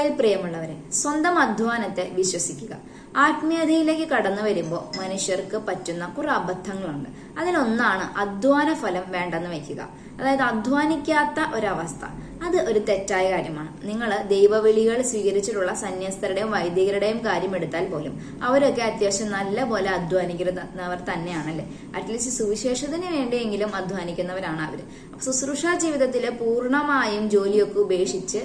ഈശോയിൽ പ്രിയമുള്ളവരെ സ്വന്തം അധ്വാനത്തെ വിശ്വസിക്കുക. ആത്മീയതയിലേക്ക് കടന്നു വരുമ്പോൾ മനുഷ്യർക്ക് പറ്റുന്ന കുറെ അബദ്ധങ്ങളുണ്ട്. അതിലൊന്നാണ് അധ്വാന ഫലം വേണ്ടെന്ന് വെക്കുക. അതായത് അധ്വാനിക്കാത്ത ഒരവസ്ഥ. അത് ഒരു തെറ്റായ കാര്യമാണ്. നിങ്ങൾ ദൈവവിളികൾ സ്വീകരിച്ചിട്ടുള്ള സന്യസ്തരുടെയും വൈദികരുടെയും കാര്യം എടുത്താൽ പോലും അവരൊക്കെ അത്യാവശ്യം നല്ല പോലെ അധ്വാനിക്കുന്നവർ തന്നെയാണല്ലേ? അറ്റ്ലീസ്റ്റ് സുവിശേഷത്തിന് വേണ്ടിയെങ്കിലും അധ്വാനിക്കുന്നവരാണ് അവർ ശുശ്രൂഷ ജീവിതത്തിൽ പൂർണമായും ജോലിയൊക്കെ ഉപേക്ഷിച്ച്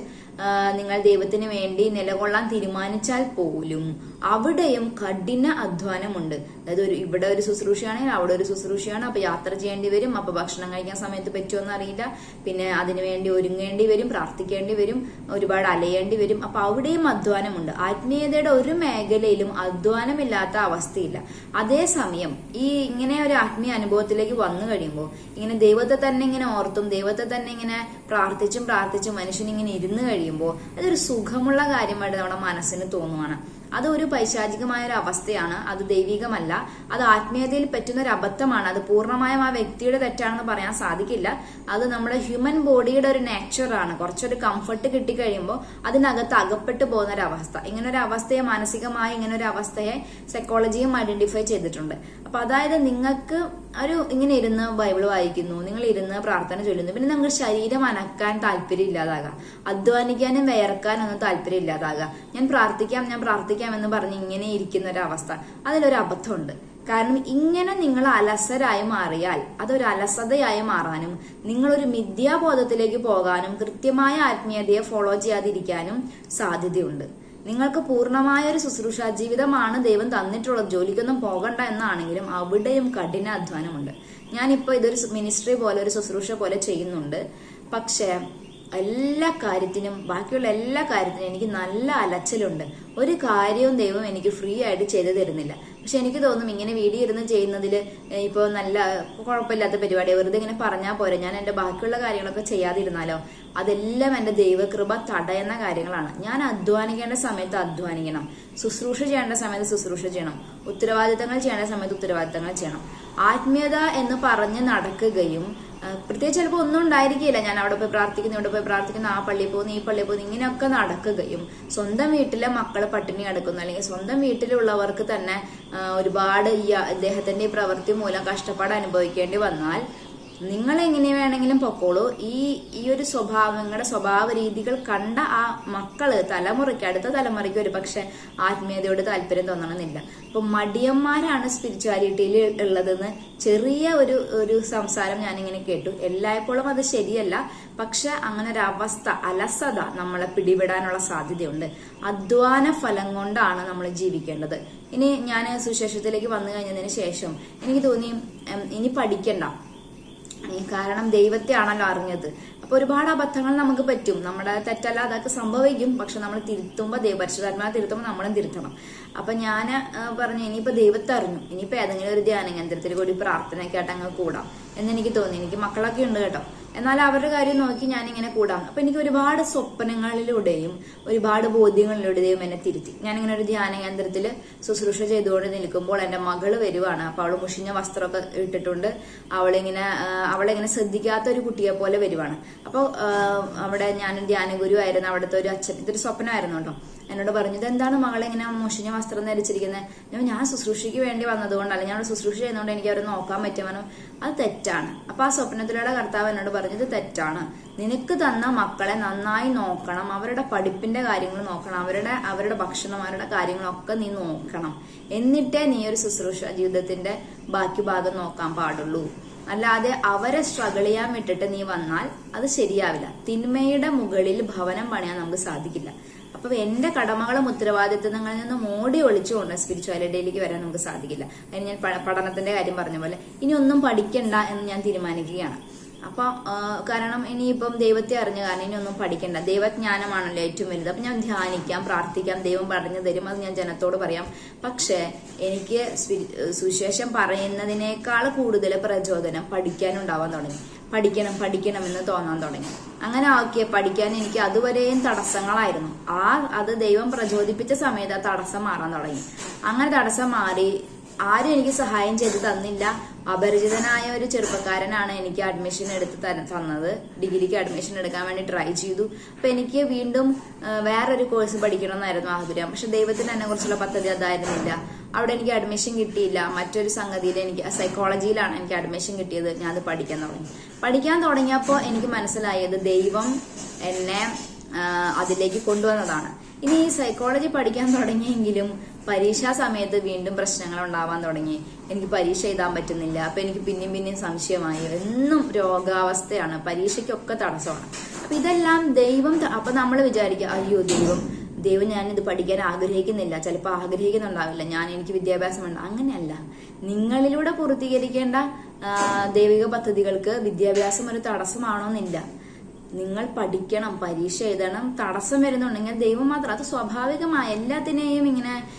നിങ്ങൾ ദൈവത്തിന് വേണ്ടി നിലകൊള്ളാൻ തീരുമാനിച്ചാൽ പോലും അവിടെയും കഠിന അധ്വാനമുണ്ട്. അതായത് ഒരു ഇവിടെ ഒരു ശുശ്രൂഷയാണെങ്കിൽ അവിടെ ഒരു ശുശ്രൂഷയാണ്. അപ്പൊ യാത്ര ചെയ്യേണ്ടി വരും. അപ്പൊ ഭക്ഷണം കഴിക്കാൻ സമയത്ത് പറ്റുമോ അറിയില്ല. പിന്നെ അതിനുവേണ്ടി ഒരുങ്ങേണ്ടി വരും പ്രാർത്ഥിക്കേണ്ടി വരും ഒരുപാട് അലയേണ്ടി വരും. അപ്പൊ അവിടെയും അധ്വാനമുണ്ട്. ആത്മീയതയുടെ ഒരു മേഖലയിലും അധ്വാനമില്ലാത്ത അവസ്ഥയില്ല. അതേസമയം ഈ ഇങ്ങനെ ഒരു ആത്മീയ അനുഭവത്തിലേക്ക് വന്നു കഴിയുമ്പോൾ ഇങ്ങനെ ദൈവത്തെ തന്നെ ഇങ്ങനെ ഓർത്തും ദൈവത്തെ തന്നെ ഇങ്ങനെ പ്രാർത്ഥിച്ചും പ്രാർത്ഥിച്ചും മനുഷ്യൻ ഇങ്ങനെ ഇരുന്ന് കഴിയുമ്പോൾ അതൊരു സുഖമുള്ള കാര്യമായിട്ട് നമ്മുടെ മനസ്സിന് തോന്നുവാണ്. അത് ഒരു പൈശാചികമായ ഒരു അവസ്ഥയാണ്. അത് ദൈവികമല്ല. അത് ആത്മീയതയിൽ പറ്റുന്ന ഒരു അബദ്ധമാണ്. അത് പൂർണമായും ആ വ്യക്തിയുടെ തെറ്റാണെന്ന് പറയാൻ സാധിക്കില്ല. അത് നമ്മുടെ ഹ്യൂമൻ ബോഡിയുടെ ഒരു നേച്ചറാണ് കുറച്ചൊരു കംഫർട്ട് കിട്ടിക്കഴിയുമ്പോൾ അതിനകത്ത് അകപ്പെട്ടു പോകുന്ന ഒരു അവസ്ഥ. ഇങ്ങനെ ഒരു അവസ്ഥയെ മാനസികമായി ഇങ്ങനെ ഒരു അവസ്ഥയെ സൈക്കോളജിയും ഐഡന്റിഫൈ ചെയ്തിട്ടുണ്ട്. അപ്പൊ അതായത് നിങ്ങൾക്ക് ഒരു ഇങ്ങനെ ഇരുന്ന് ബൈബിൾ വായിക്കുന്നു നിങ്ങൾ ഇരുന്ന് പ്രാർത്ഥന ചൊല്ലുന്നു. പിന്നെ നമുക്ക് ശരീരം അനക്കാൻ താല്പര്യം ഇല്ലാതാകാം. അധ്വാനിക്കാനും വിയർക്കാനൊന്നും താല്പര്യം ഇല്ലാതാകാം. ഞാൻ പ്രാർത്ഥിക്കാം ഞാൻ പ്രാർത്ഥിക്കാം എന്ന് പറഞ്ഞ് ഇങ്ങനെ ഇരിക്കുന്ന ഒരു അവസ്ഥ. അതിലൊരു അബദ്ധമുണ്ട്. കാരണം ഇങ്ങനെ നിങ്ങൾ അലസരായി മാറിയാൽ അതൊരു അലസതയായി മാറാനും നിങ്ങളൊരു മിഥ്യാബോധത്തിലേക്ക് പോകാനും കൃത്യമായ ആത്മീയതയെ ഫോളോ ചെയ്യാതിരിക്കാനും സാധ്യതയുണ്ട്. നിങ്ങൾക്ക് പൂർണമായ ഒരു ശുശ്രൂഷ ജീവിതമാണ് ദൈവം തന്നിട്ടുള്ളത്. ജോലിക്കൊന്നും പോകണ്ട എന്നാണെങ്കിലും അവിടെയും കഠിന അധ്വാനമുണ്ട്. ഞാനിപ്പോ ഇതൊരു മിനിസ്ട്രി പോലെ ഒരു ശുശ്രൂഷ പോലെ ചെയ്യുന്നുണ്ട്. പക്ഷേ എല്ലാ കാര്യത്തിനും ബാക്കിയുള്ള എല്ലാ കാര്യത്തിനും എനിക്ക് നല്ല അലച്ചിലുണ്ട്. ഒരു കാര്യവും ദൈവം എനിക്ക് ഫ്രീ ആയിട്ട് ചെയ്തു തരുന്നില്ല. പക്ഷെ എനിക്ക് തോന്നും ഇങ്ങനെ വീഡിയോ ഇരുന്ന് ചെയ്യുന്നതിൽ ഇപ്പോൾ നല്ല കുഴപ്പമില്ലാത്ത പരിപാടി വെറുതെ ഇങ്ങനെ പറഞ്ഞാൽ പോരെ. ഞാൻ എന്റെ ബാക്കിയുള്ള കാര്യങ്ങളൊക്കെ ചെയ്യാതിരുന്നാലോ? അതെല്ലാം എന്റെ ദൈവകൃപ തടയുന്ന കാര്യങ്ങളാണ്. ഞാൻ അധ്വാനിക്കേണ്ട സമയത്ത് അധ്വാനിക്കണം. ശുശ്രൂഷ ചെയ്യേണ്ട സമയത്ത് ശുശ്രൂഷ ചെയ്യണം. ഉത്തരവാദിത്തങ്ങൾ ചെയ്യേണ്ട സമയത്ത് ഉത്തരവാദിത്തങ്ങൾ ചെയ്യണം. ആത്മീയത എന്ന് പറഞ്ഞ് നടക്കുകയും പ്രത്യേകിച്ച് ചിലപ്പോൾ ഒന്നും ഉണ്ടായിരിക്കില്ല. ഞാൻ അവിടെ പോയി പ്രാർത്ഥിക്കുന്നു ഇവിടെ പോയി പ്രാർത്ഥിക്കുന്നു ആ പള്ളിയിൽ പോകുന്നു ഈ പള്ളിയിൽ പോകുന്നു ഇങ്ങനെയൊക്കെ നടക്കുകയും സ്വന്തം വീട്ടിലെ മക്കളെ പട്ടിണി കിടക്കുന്നു. അല്ലെങ്കിൽ സ്വന്തം വീട്ടിലുള്ളവർക്ക് തന്നെ ഒരുപാട് ഈ ഇദ്ദേഹത്തിന്റെ ഈ പ്രവൃത്തി മൂലം കഷ്ടപ്പാട് അനുഭവിക്കേണ്ടി വന്നാൽ നിങ്ങൾ എങ്ങനെ വേണമെങ്കിലും പൊക്കോളൂ. ഈ ഈ ഒരു സ്വഭാവം നിങ്ങളുടെ സ്വഭാവ രീതികൾ കണ്ട ആ മക്കൾ തലമുറയ്ക്ക് അടുത്ത തലമുറയ്ക്ക് ഒരു പക്ഷെ ആത്മീയതയോട് താല്പര്യം തോന്നണമെന്നില്ല. അപ്പൊ മടിയന്മാരാണ് സ്പിരിച്വാലിറ്റിയിൽ ഉള്ളതെന്ന് ചെറിയ ഒരു ഒരു സംസാരം ഞാനിങ്ങനെ കേട്ടു. എല്ലായ്പ്പോഴും അത് ശരിയല്ല. പക്ഷെ അങ്ങനെ ഒരു അവസ്ഥ അലസത നമ്മളെ പിടിപെടാനുള്ള സാധ്യതയുണ്ട്. അധ്വാന ഫലം കൊണ്ടാണ് നമ്മൾ ജീവിക്കേണ്ടത്. ഇനി ഞാൻ സുശേഷത്തിലേക്ക് വന്നു കഴിഞ്ഞതിന് ശേഷം എനിക്ക് തോന്നി ഇനി പഠിക്കണ്ട. കാരണം ദൈവത്തെയാണല്ലോ അറിഞ്ഞത്. അപ്പൊ ഒരുപാട് അബദ്ധങ്ങൾ നമുക്ക് പറ്റും. നമ്മുടെ തെറ്റല്ല അതൊക്കെ സംഭവിക്കും. പക്ഷെ നമ്മൾ തിരുത്തുമ്പോൾ ദൈവ പരിശുദ്ധാത്മാ തിരുത്തുമ്പോൾ നമ്മളും തിരുത്തണം. അപ്പൊ ഞാൻ പറഞ്ഞു ഇനിയിപ്പോ ദൈവത്തെ അറിഞ്ഞു. ഇനിയിപ്പോ ഏതെങ്കിലും ഒരു ധ്യാന കേന്ദ്രത്തിൽ കൂടി പ്രാർത്ഥനയൊക്കെ ആയിട്ട് അങ്ങ് കൂടാം. എന്നെനിക്ക് തോന്നി. എനിക്ക് മക്കളൊക്കെ ഉണ്ട് കേട്ടോ. എന്നാൽ അവരുടെ കാര്യം നോക്കി ഞാൻ ഇങ്ങനെ കൂടാം. അപ്പൊ എനിക്ക് ഒരുപാട് സ്വപ്നങ്ങളിലൂടെയും ഒരുപാട് ബോധ്യങ്ങളിലൂടെയും എന്നെ തിരുത്തി. ഞാനിങ്ങനെ ഒരു ധ്യാന കേന്ദ്രത്തിൽ ശുശ്രൂഷ ചെയ്തുകൊണ്ട് നിൽക്കുമ്പോൾ എന്റെ മകൾ വരുവാണ്. അപ്പൊ അവൾ മുഷിഞ്ഞ വസ്ത്രമൊക്കെ ഇട്ടിട്ടുണ്ട്. അവളിങ്ങനെ അവളിങ്ങനെ ശ്രദ്ധിക്കാത്ത ഒരു കുട്ടിയെ പോലെ വരുവാണ്. അപ്പോൾ അവിടെ ഞാൻ ധ്യാന ഗുരു ആയിരുന്നു. അവിടുത്തെ ഒരു അച്ഛൻ. ഇതൊരു സ്വപ്നമായിരുന്നു കേട്ടോ. എന്നോട് പറഞ്ഞു ഇതെന്താണ് മകളെ ഇങ്ങനെ മുഷിഞ്ഞ വസ്ത്രം ധരിച്ചിരിക്കുന്നത് ഞാൻ ശുശ്രൂഷയ്ക്ക് വേണ്ടി വന്നതുകൊണ്ടല്ല. ഞാൻ ശുശ്രൂഷ ചെയ്യുന്നതുകൊണ്ട് എനിക്ക് അവരെ നോക്കാൻ പറ്റുമെന്ന് അത് തെറ്റാണ്. അപ്പൊ ആ സ്വപ്നത്തിലൂടെ കർത്താവ് എന്നോട് പറഞ്ഞു ഇത് തെറ്റാണ്. നിനക്ക് തന്ന മക്കളെ നന്നായി നോക്കണം. അവരുടെ പഠിപ്പിന്റെ കാര്യങ്ങൾ നോക്കണം. അവരുടെ അവരുടെ ഭക്ഷണം അവരുടെ കാര്യങ്ങളൊക്കെ നീ നോക്കണം. എന്നിട്ടേ നീ ഒരു ശുശ്രൂഷ ജീവിതത്തിന്റെ ബാക്കി ഭാഗം നോക്കാൻ പാടുള്ളൂ. അല്ലാതെ അവരെ സ്ട്രഗിൾ ചെയ്യാൻ വിട്ടിട്ട് നീ വന്നാൽ അത് ശരിയാവില്ല. തിന്മയുടെ മുകളിൽ ഭവനം പണിയാൻ നമുക്ക് സാധിക്കില്ല. അപ്പൊ എന്റെ കടമകളും ഉത്തരവാദിത്തങ്ങളിൽ നിന്ന് മോടി ഒളിച്ചുകൊണ്ട് സ്പിരിച്വാലിറ്റിയിലേക്ക് വരാൻ നമുക്ക് സാധിക്കില്ല. അതിന് ഞാൻ പഠനത്തിന്റെ കാര്യം പറഞ്ഞ പോലെ ഇനി ഒന്നും പഠിക്കണ്ട എന്ന് ഞാൻ തീരുമാനിക്കുകയാണ്. അപ്പൊ ആ, കാരണം ഇനിയിപ്പം ദൈവത്തെ അറിഞ്ഞ കാരണം ഇനി ഒന്നും പഠിക്കണ്ട. ദൈവജ്ഞാനമാണല്ലോ ഏറ്റവും വലുത്. അപ്പൊ ഞാൻ ധ്യാനിക്കാം പ്രാർത്ഥിക്കാം ദൈവം പറഞ്ഞു തരും അത് ഞാൻ ജനത്തോട് പറയാം. പക്ഷേ എനിക്ക് സുശേഷം പറയുന്നതിനേക്കാൾ കൂടുതൽ പ്രചോദനം പഠിക്കാനുണ്ടാവാൻ തുടങ്ങി. പഠിക്കണം പഠിക്കണം എന്ന് തോന്നാൻ തുടങ്ങി. അങ്ങനെ ആക്കിയ പഠിക്കാൻ എനിക്ക് അതുവരെയും തടസ്സങ്ങളായിരുന്നു. ആ അത് ദൈവം പ്രചോദിപ്പിച്ച സമയത്ത് തടസ്സം മാറാൻ തുടങ്ങി. അങ്ങനെ തടസ്സം മാറി ആരും എനിക്ക് സഹായം ചെയ്ത് തന്നില്ല. അപരിചിതനായ ഒരു ചെറുപ്പക്കാരനാണ് എനിക്ക് അഡ്മിഷൻ എടുത്ത് തന്നത്. ഡിഗ്രിക്ക് അഡ്മിഷൻ എടുക്കാൻ വേണ്ടി ട്രൈ ചെയ്തു. അപ്പൊ എനിക്ക് വീണ്ടും വേറൊരു കോഴ്സ് പഠിക്കണമെന്നായിരുന്നു ആഗ്രഹം. പക്ഷെ ദൈവത്തിന് എന്നെ കുറിച്ചുള്ള പദ്ധതി അതായിരുന്നില്ല. അവിടെ എനിക്ക് അഡ്മിഷൻ കിട്ടിയില്ല. മറ്റൊരു സംഗതിയിൽ എനിക്ക് സൈക്കോളജിയിലാണ് എനിക്ക് അഡ്മിഷൻ കിട്ടിയത്. ഞാൻ അത് പഠിക്കാൻ തുടങ്ങി. പഠിക്കാൻ തുടങ്ങിയപ്പോൾ എനിക്ക് മനസ്സിലായത് ദൈവം എന്നെ അതിലേക്ക് കൊണ്ടുവന്നതാണ്. ഇനി ഈ സൈക്കോളജി പഠിക്കാൻ തുടങ്ങിയെങ്കിലും പരീക്ഷാ സമയത്ത് വീണ്ടും പ്രശ്നങ്ങൾ ഉണ്ടാവാൻ തുടങ്ങി. എനിക്ക് പരീക്ഷ എഴുതാൻ പറ്റുന്നില്ല. അപ്പൊ എനിക്ക് പിന്നെയും പിന്നെയും സംശയമായി. എന്നും രോഗാവസ്ഥയാണ്. പരീക്ഷയ്ക്കൊക്കെ തടസ്സമാണ്. അപ്പൊ ഇതെല്ലാം ദൈവം അപ്പൊ നമ്മൾ വിചാരിക്കുക അയ്യോ ദൈവം ദൈവം ഞാൻ ഇത് പഠിക്കാൻ ആഗ്രഹിക്കുന്നില്ല. ചിലപ്പോൾ ആഗ്രഹിക്കുന്നുണ്ടാവില്ല. ഞാൻ എനിക്ക് വിദ്യാഭ്യാസമുണ്ട്. അങ്ങനെയല്ല. നിങ്ങളിലൂടെ പൂർത്തീകരിക്കേണ്ട ദൈവിക പദ്ധതികൾക്ക് വിദ്യാഭ്യാസം ഒരു തടസ്സമാണോന്നില്ല. നിങ്ങൾ പഠിക്കണം പരീക്ഷ എഴുതണം തടസ്സം വരുന്നുണ്ടെങ്കിൽ ദൈവം മാത്രം അത് സ്വാഭാവികമായ എല്ലാത്തിനെയും ഇങ്ങനെ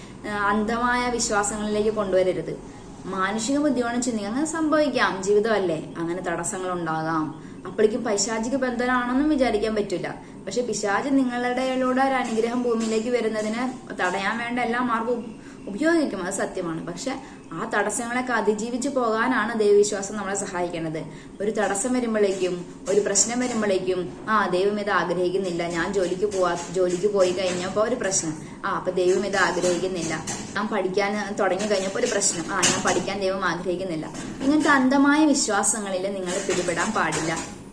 അന്ധമായ വിശ്വാസങ്ങളിലേക്ക് കൊണ്ടുവരരുത്. മാനുഷിക ബുദ്ധിയോടെ ചിന്തിക്കുക. അങ്ങനെ സംഭവിക്കാം. ജീവിതമല്ലേ? അങ്ങനെ തടസ്സങ്ങൾ ഉണ്ടാകാം അപ്പോഴേക്കും പൈശാചിക ബന്ധനാണെന്നും വിചാരിക്കാൻ പറ്റില്ല. പക്ഷെ പിശാച് നിങ്ങളുടെയിലൂടെ ഒരു അനുഗ്രഹം ഭൂമിയിലേക്ക് വരുന്നതിന് തടയാൻ വേണ്ട എല്ലാ മാർഗവും ഉപയോഗിക്കും അത് സത്യമാണ്. പക്ഷെ ആ തടസ്സങ്ങളൊക്കെ അതിജീവിച്ച് പോകാനാണ് ദൈവവിശ്വാസം നമ്മളെ സഹായിക്കുന്നത്. ഒരു തടസ്സം വരുമ്പോഴേക്കും ഒരു പ്രശ്നം വരുമ്പോഴേക്കും ആ ദൈവം ഇത് ആഗ്രഹിക്കുന്നില്ല. ഞാൻ ജോലിക്ക് പോവാ ജോലിക്ക് പോയി കഴിഞ്ഞപ്പോൾ ഒരു പ്രശ്നം. ആ അപ്പൊ ദൈവം ഇത് ആഗ്രഹിക്കുന്നില്ല. ഞാൻ പഠിക്കാൻ തുടങ്ങി കഴിഞ്ഞപ്പോൾ ഒരു പ്രശ്നം. ആ ഞാൻ പഠിക്കാൻ ദൈവം ആഗ്രഹിക്കുന്നില്ല. ഇങ്ങനത്തെ അന്ധമായ വിശ്വാസങ്ങളിൽ നിങ്ങൾ പിടിപെടാൻ പാടില്ല.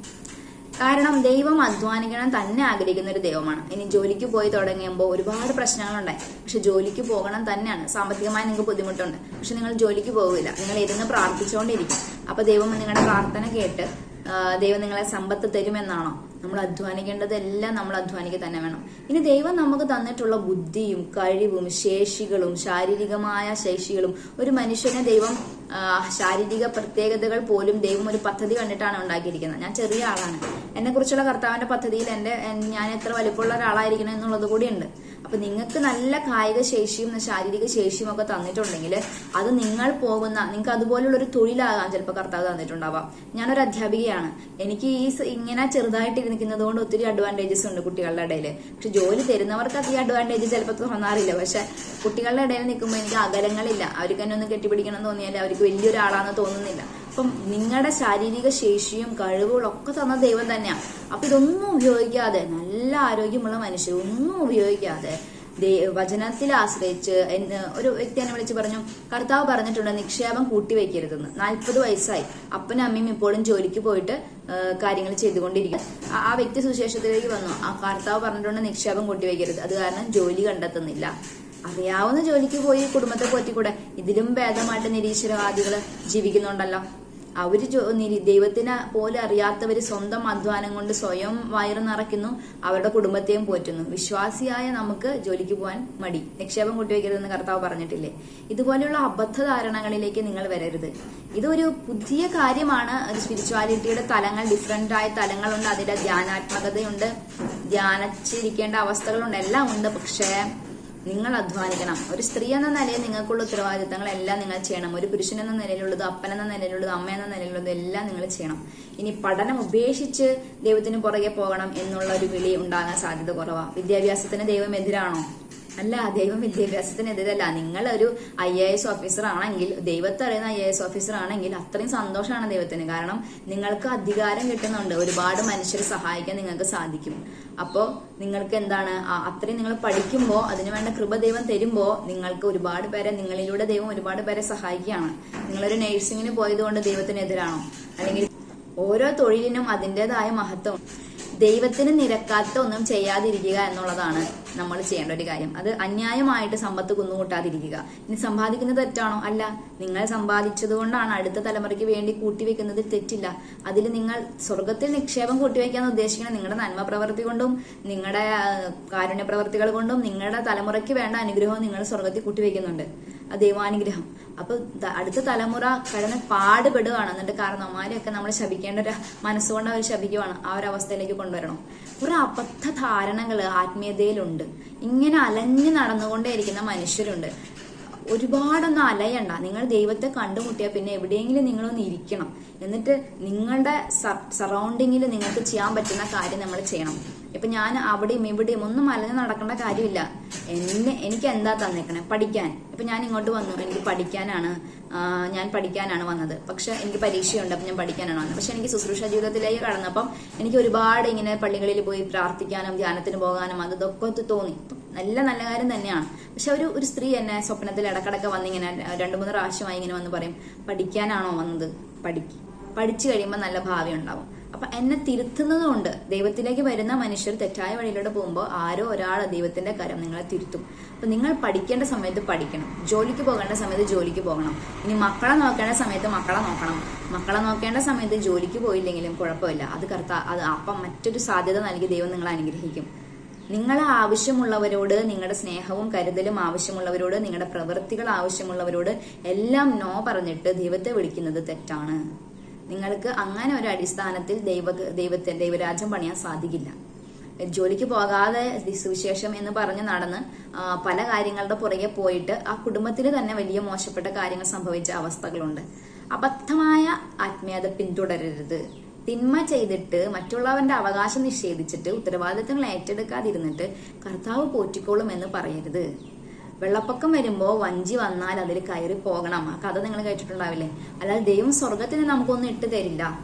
കാരണം ദൈവം അധ്വാനിക്കണം തന്നെ ആഗ്രഹിക്കുന്ന ഒരു ദൈവമാണ്. ഇനി ജോലിക്ക് പോയി തുടങ്ങിയുമ്പോൾ ഒരുപാട് പ്രശ്നങ്ങളുണ്ടായി. പക്ഷെ ജോലിക്ക് പോകണം തന്നെയാണ്. സാമ്പത്തികമായി നിങ്ങൾക്ക് ബുദ്ധിമുട്ടുണ്ട്. പക്ഷെ നിങ്ങൾ ജോലിക്ക് പോകില്ല നിങ്ങൾ ഇരുന്ന് പ്രാർത്ഥിച്ചുകൊണ്ടിരിക്കും. അപ്പൊ ദൈവം നിങ്ങളുടെ പ്രാർത്ഥന കേട്ട് ദൈവം നിങ്ങളെ സമ്പത്ത് തരുമെന്നാണോ? നമ്മൾ അധ്വാനിക്കേണ്ടതെല്ലാം നമ്മൾ അധ്വാനിക്കുക തന്നെ വേണം. ഇനി ദൈവം നമുക്ക് തന്നിട്ടുള്ള ബുദ്ധിയും കഴിവും ശേഷികളും ശാരീരികമായ ശേഷികളും ഒരു മനുഷ്യനെ ദൈവം ശാരീരിക പ്രത്യേകതകൾ പോലും ദൈവം ഒരു പദ്ധതി കണ്ടിട്ടാണ് ഉണ്ടാക്കിയിരിക്കുന്നത്. ഞാൻ ചെറിയ ആളാണ്. എന്നെ കുറിച്ചുള്ള കർത്താവിന്റെ പദ്ധതിയിൽ എന്റെ ഞാൻ എത്ര വലിപ്പമുള്ള ഒരാളായിരിക്കണം എന്നുള്ളത് കൂടിയുണ്ട് അപ്പൊ നിങ്ങൾക്ക് നല്ല കായിക ശേഷിയും ശാരീരിക ശേഷിയും ഒക്കെ തന്നിട്ടുണ്ടെങ്കിൽ അത് നിങ്ങൾ പോകുന്ന നിങ്ങൾക്ക് അതുപോലുള്ള ഒരു തൊഴിലാകാം ചിലപ്പോൾ കർത്താവ് തന്നിട്ടുണ്ടാവാം ഞാനൊരു അധ്യാപികയാണ്. എനിക്ക് ഈ ഇങ്ങനെ ചെറുതായിട്ട് ഇരിക്കുന്നത് കൊണ്ട് ഒത്തിരി അഡ്വാന്റേജസ് ഉണ്ട് കുട്ടികളുടെ ഇടയിൽ പക്ഷെ ജോലി തരുന്നവർക്ക് അധികം അഡ്വാന്റേജ് ചിലപ്പോൾ തോന്നാറില്ല. പക്ഷെ കുട്ടികളുടെ ഇടയിൽ നിൽക്കുമ്പോൾ എനിക്ക് അകലങ്ങളില്ല. അവർക്ക് തന്നെ ഒന്ന് കെട്ടിപ്പിടിക്കണം എന്ന് തോന്നിയാൽ അവർക്ക് വലിയൊരാളാന്ന് തോന്നുന്നില്ല. അപ്പം നിങ്ങളുടെ ശാരീരിക ശേഷിയും കഴിവുകളും ഒക്കെ തന്ന ദൈവം തന്നെയാണ് അപ്പൊ ഇതൊന്നും ഉപയോഗിക്കാതെ നല്ല ആരോഗ്യമുള്ള മനുഷ്യർ ഒന്നും ഉപയോഗിക്കാതെ വചനത്തിൽ ആശ്രയിച്ച് എന്ന് ഒരു വ്യക്തി എന്നെ വിളിച്ച് പറഞ്ഞു കർത്താവ് പറഞ്ഞിട്ടുണ്ട് നിക്ഷേപം കൂട്ടിവെക്കരുതെന്ന്. നാൽപ്പത് വയസ്സായി. അപ്പനും അമ്മയും ഇപ്പോഴും ജോലിക്ക് പോയിട്ട് കാര്യങ്ങൾ ചെയ്തുകൊണ്ടിരിക്കും ആ- ആ വ്യക്തി സുശേഷത്തിലേക്ക് വന്നു. ആ കർത്താവ് പറഞ്ഞിട്ടുണ്ട് നിക്ഷേപം കൂട്ടിവെക്കരുത്. അത് കാരണം ജോലി കണ്ടെത്തുന്നില്ല. അറിയാവുന്ന ജോലിക്ക് പോയി കുടുംബത്തെ പോറ്റിക്കൂടെ? ഇതിലും ഭേദമായിട്ട് നിരീശ്വരവാദികൾ ജീവിക്കുന്നുണ്ടല്ലോ. അവർ ദൈവത്തിനെ പോലെ അറിയാത്തവര് സ്വന്തം അധ്വാനം കൊണ്ട് സ്വയം വയറ് നിറയ്ക്കുന്നു അവരുടെ കുടുംബത്തെയും പോറ്റുന്നു. വിശ്വാസിയായ നമുക്ക് ജോലിക്ക് പോകാൻ മടി. നിക്ഷേപം കൂട്ടിവെക്കരുതെന്ന് കർത്താവ് പറഞ്ഞിട്ടില്ലേ? ഇതുപോലെയുള്ള അബദ്ധ ധാരണകളിലേക്ക് നിങ്ങൾ വരരുത്. ഇതൊരു പുതിയ കാര്യമാണ്. സ്പിരിച്വാലിറ്റിയുടെ തലങ്ങൾ ഡിഫറെന്റ് ആയ തലങ്ങളുണ്ട്. അതിന്റെ ധ്യാനാത്മകതയുണ്ട്. ധ്യാനിച്ചിരിക്കേണ്ട അവസ്ഥകളുണ്ട്. എല്ലാം ഉണ്ട്. പക്ഷേ നിങ്ങൾ അധ്വാനിക്കണം. ഒരു സ്ത്രീ എന്ന നിലയിൽ നിങ്ങൾക്കുള്ള ഉത്തരവാദിത്തങ്ങളെല്ലാം നിങ്ങൾ ചെയ്യണം. ഒരു പുരുഷൻ എന്ന നിലയിലുള്ളത് അപ്പൻ എന്ന നിലയിലുള്ളത് അമ്മ എന്ന നിലയിലുള്ളത് എല്ലാം നിങ്ങൾ ചെയ്യണം. ഇനി പഠനം ഉപേക്ഷിച്ച് ദൈവത്തിന് പുറകെ പോകണം എന്നുള്ള ഒരു വിളി ഉണ്ടാകാൻ സാധ്യത കുറവാ. വിദ്യാഭ്യാസത്തിന് ദൈവം എതിരാണോ? അല്ല ദൈവം വിദ്യാഭ്യാസത്തിനെതിരല്ല നിങ്ങൾ ഒരു ഐ എ എസ് ഓഫീസർ ആണെങ്കിൽ ദൈവത്തെ അറിയുന്ന ഐ എ എസ് ഓഫീസർ ആണെങ്കിൽ അത്രയും സന്തോഷമാണ് ദൈവത്തിന്. കാരണം നിങ്ങൾക്ക് അധികാരം കിട്ടുന്നുണ്ട്. ഒരുപാട് മനുഷ്യരെ സഹായിക്കാൻ നിങ്ങൾക്ക് സാധിക്കും. അപ്പോൾ നിങ്ങൾക്ക് എന്താണ്? അത്രയും നിങ്ങൾ പഠിക്കുമ്പോൾ അതിനു വേണ്ട കൃപ ദൈവം തരുമ്പോൾ നിങ്ങൾക്ക് ഒരുപാട് പേരെ നിങ്ങളിലൂടെ ദൈവം ഒരുപാട് പേരെ സഹായിക്കുകയാണ്. നിങ്ങളൊരു നഴ്സിങ്ങിന് പോയതുകൊണ്ട് ദൈവത്തിനെതിരാണോ അല്ലെങ്കിൽ ഓരോ തൊഴിലിനും അതിന്റെതായ മഹത്വം. ദൈവത്തിന് നിരക്കാത്ത ഒന്നും ചെയ്യാതിരിക്കുക എന്നുള്ളതാണ് നമ്മൾ ചെയ്യേണ്ട ഒരു കാര്യം. അത് അന്യായമായിട്ട് സമ്പത്ത് കുന്നുകൂട്ടാതിരിക്കുക. ഇനി സമ്പാദിക്കുന്നത് തെറ്റാണോ? അല്ല. നിങ്ങൾ സമ്പാദിച്ചത് കൊണ്ടാണ് അടുത്ത തലമുറയ്ക്ക് വേണ്ടി കൂട്ടിവെക്കുന്നത് തെറ്റില്ല. അതിൽ നിങ്ങൾ സ്വർഗത്തിൽ നിക്ഷേപം കൂട്ടിവെക്കാൻ ഉദ്ദേശിക്കുന്ന നിങ്ങളുടെ നന്മ പ്രവൃത്തി കൊണ്ടും നിങ്ങളുടെ കാരുണ്യ പ്രവർത്തികൾ കൊണ്ടും നിങ്ങളുടെ തലമുറയ്ക്ക് വേണ്ട അനുഗ്രഹവും നിങ്ങൾ സ്വർഗത്തിൽ കൂട്ടിവെക്കുന്നുണ്ട്. ആ ദൈവാനുഗ്രഹം. അപ്പൊ അടുത്ത തലമുറ കിടന്ന് പാടുപെടുകയാണ് എന്നിട്ട് കാരണവന്മാരെയൊക്കെ നമ്മൾ ശപിക്കേണ്ട ഒരു മനസ്സുകൊണ്ട് അവർ ശപിക്കുവാണ്. ആ ഒരു അവസ്ഥയിലേക്ക് കൊണ്ടുവരണം. കുറെ അബദ്ധ ധാരണകൾ ആത്മീയതയിലുണ്ട്. ഇങ്ങനെ അലഞ്ഞു നടന്നുകൊണ്ടേയിരിക്കുന്ന മനുഷ്യരുണ്ട്. ഒരുപാടൊന്നും അലയണ്ട. നിങ്ങൾ ദൈവത്തെ കണ്ടുമുട്ടിയാൽ പിന്നെ എവിടെയെങ്കിലും നിങ്ങളൊന്ന് ഇരിക്കണം. എന്നിട്ട് നിങ്ങളുടെ സറൗണ്ടിങ്ങിൽ നിങ്ങൾക്ക് ചെയ്യാൻ പറ്റുന്ന കാര്യം നമ്മൾ ചെയ്യണം. ഇപ്പൊ ഞാൻ അവിടെയും ഇവിടെയും ഒന്നും അലഞ്ഞു നടക്കേണ്ട കാര്യമില്ല. എന്നെ എനിക്ക് എന്താ തന്നേക്കണേ? പഠിക്കാൻ. ഇപ്പൊ ഞാൻ ഇങ്ങോട്ട് വന്നു. എനിക്ക് പഠിക്കാനാണ് ഞാൻ പഠിക്കാനാണ് വന്നത്. പക്ഷെ എനിക്ക് പരീക്ഷയുണ്ട് അപ്പം ഞാൻ പഠിക്കാനാണ് വന്നത്. പക്ഷെ എനിക്ക് ശുശ്രൂഷ ജീവിതത്തിലേക്ക് കടന്നപ്പം എനിക്ക് ഒരുപാട് ഇങ്ങനെ പള്ളികളിൽ പോയി പ്രാർത്ഥിക്കാനും ധ്യാനത്തിന് പോകാനും അത് ഇതൊക്കെ തോന്നി. നല്ല നല്ല കാര്യം തന്നെയാണ്. പക്ഷെ ഒരു ഒരു സ്ത്രീ എന്നെ സ്വപ്നത്തിൽ ഇടക്കിടക്ക് വന്നിങ്ങനെ രണ്ടു മൂന്ന് പ്രാവശ്യമായി ഇങ്ങനെ വന്ന് പറയും പഠിക്കാനാണോ വന്നത്? പഠിക്ക് പഠിച്ചു കഴിയുമ്പോൾ നല്ല ഭാവി ഉണ്ടാവും. അപ്പൊ എന്നെ തിരുത്തുന്നതുകൊണ്ട് ദൈവത്തിലേക്ക് വരുന്ന മനുഷ്യർ തെറ്റായ വഴിയിലൂടെ പോകുമ്പോൾ ആരോ ഒരാൾ ദൈവത്തിന്റെ കരം നിങ്ങളെ തിരുത്തും. അപ്പൊ നിങ്ങൾ പഠിക്കേണ്ട സമയത്ത് പഠിക്കണം. ജോലിക്ക് പോകേണ്ട സമയത്ത് ജോലിക്ക് പോകണം. ഇനി മക്കളെ നോക്കേണ്ട സമയത്ത് മക്കളെ നോക്കണം. മക്കളെ നോക്കേണ്ട സമയത്ത് ജോലിക്ക് പോയില്ലെങ്കിലും കുഴപ്പമില്ല. അത് കർത്ത അത് അപ്പം മറ്റൊരു സാധ്യത നൽകി ദൈവം നിങ്ങളെ അനുഗ്രഹിക്കും. നിങ്ങളെ ആവശ്യമുള്ളവരോട് നിങ്ങളുടെ സ്നേഹവും കരുതലും ആവശ്യമുള്ളവരോട് നിങ്ങളുടെ പ്രവൃത്തികൾ ആവശ്യമുള്ളവരോട് എല്ലാം നോ പറഞ്ഞിട്ട് ദൈവത്തെ വിളിക്കുന്നത് തെറ്റാണ്. നിങ്ങൾക്ക് അങ്ങനെ ഒരു അടിസ്ഥാനത്തിൽ ദൈവ ദൈവത്തെ ദൈവരാജ്യം പണിയാൻ സാധിക്കില്ല. ജോലിക്ക് പോകാതെ സുവിശേഷം എന്ന് പറഞ്ഞ് നടന്ന് പല കാര്യങ്ങളുടെ പുറകെ പോയിട്ട് ആ കുടുംബത്തിൽ തന്നെ വലിയ മോശപ്പെട്ട കാര്യങ്ങൾ സംഭവിച്ച അവസ്ഥകളുണ്ട്. അബദ്ധമായ ആത്മീയത പിന്തുടരരുത്. തിന്മ ചെയ്തിട്ട് മറ്റുള്ളവന്റെ അവകാശം നിഷേധിച്ചിട്ട് ഉത്തരവാദിത്തങ്ങൾ ഏറ്റെടുക്കാതിരുന്നിട്ട് കർത്താവ് പോറ്റിക്കോളും എന്ന് പറയരുത്. വെള്ളപ്പൊക്കം വരുമ്പോ വഞ്ചി വന്നാൽ അതിൽ കയറി പോകണം. ആ കഥ നിങ്ങൾ കേട്ടിട്ടുണ്ടാവില്ലേ? അല്ലാതെ ദൈവം സ്വർഗത്തിൽ നിന്ന് നമുക്കൊന്നും ഇട്ട് തരില്ല.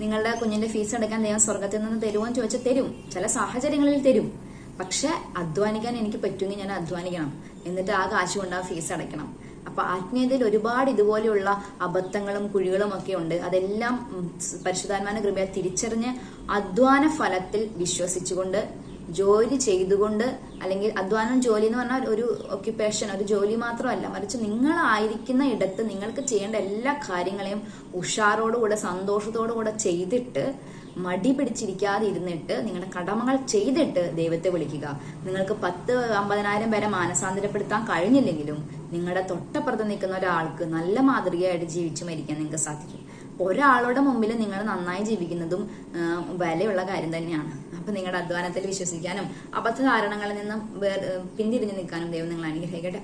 നിങ്ങളുടെ കുഞ്ഞിന്റെ ഫീസ് എടുക്കാൻ ദൈവം സ്വർഗത്തിൽ നിന്ന് തരുമോ എന്ന് ചോദിച്ചാൽ തരും. ചില സാഹചര്യങ്ങളിൽ തരും. പക്ഷെ അധ്വാനിക്കാൻ എനിക്ക് പറ്റുമെങ്കിൽ ഞാൻ അധ്വാനിക്കണം. എന്നിട്ട് ആ കാശ് കൊണ്ട് ആ ഫീസ് അടയ്ക്കണം. അപ്പൊ ആത്മീയതയിൽ ഒരുപാട് ഇതുപോലെയുള്ള അബദ്ധങ്ങളും കുഴികളും ഒക്കെ ഉണ്ട്. അതെല്ലാം പരിശുദ്ധാത്മാന കൃപയെ തിരിച്ചറിഞ്ഞ് അധ്വാന ഫലത്തിൽ വിശ്വസിച്ചുകൊണ്ട് ജോലി ചെയ്തുകൊണ്ട് അല്ലെങ്കിൽ അധ്വാനം ജോലി എന്ന് പറഞ്ഞാൽ ഒരു ഒക്യുപ്പേഷൻ ഒരു ജോലി മാത്രമല്ല. മറിച്ച് നിങ്ങളായിരിക്കുന്ന ഇടത്ത് നിങ്ങൾക്ക് ചെയ്യേണ്ട എല്ലാ കാര്യങ്ങളെയും ഉഷാറോടുകൂടെ സന്തോഷത്തോടുകൂടെ ചെയ്തിട്ട് മടി പിടിച്ചിരിക്കാതെ ഇരുന്നിട്ട് നിങ്ങളുടെ കടമകൾ ചെയ്തിട്ട് ദൈവത്തെ വിളിക്കുക. നിങ്ങൾക്ക് പത്ത് അമ്പതിനായിരം പേരെ മാനസാന്തരപ്പെടുത്താൻ കഴിഞ്ഞില്ലെങ്കിലും നിങ്ങളുടെ തൊട്ടപ്പുറത്ത് നിൽക്കുന്ന ഒരാൾക്ക് നല്ല മാതൃകയായിട്ട് ജീവിച്ചു മരിക്കാൻ നിങ്ങൾക്ക് സാധിക്കും. ഒരാളുടെ മുമ്പിൽ നിങ്ങൾ നന്നായി ജീവിക്കുന്നതും വിലയുള്ള കാര്യം തന്നെയാണ്. അപ്പൊ നിങ്ങളുടെ അധ്വാനത്തിൽ വിശ്വസിക്കാനും അബദ്ധ ധാരണകളിൽ നിന്നും പിന്തിരിഞ്ഞു നിൽക്കാനും ദൈവം നിങ്ങൾ അനുഗ്രഹിക്കട്ടെ.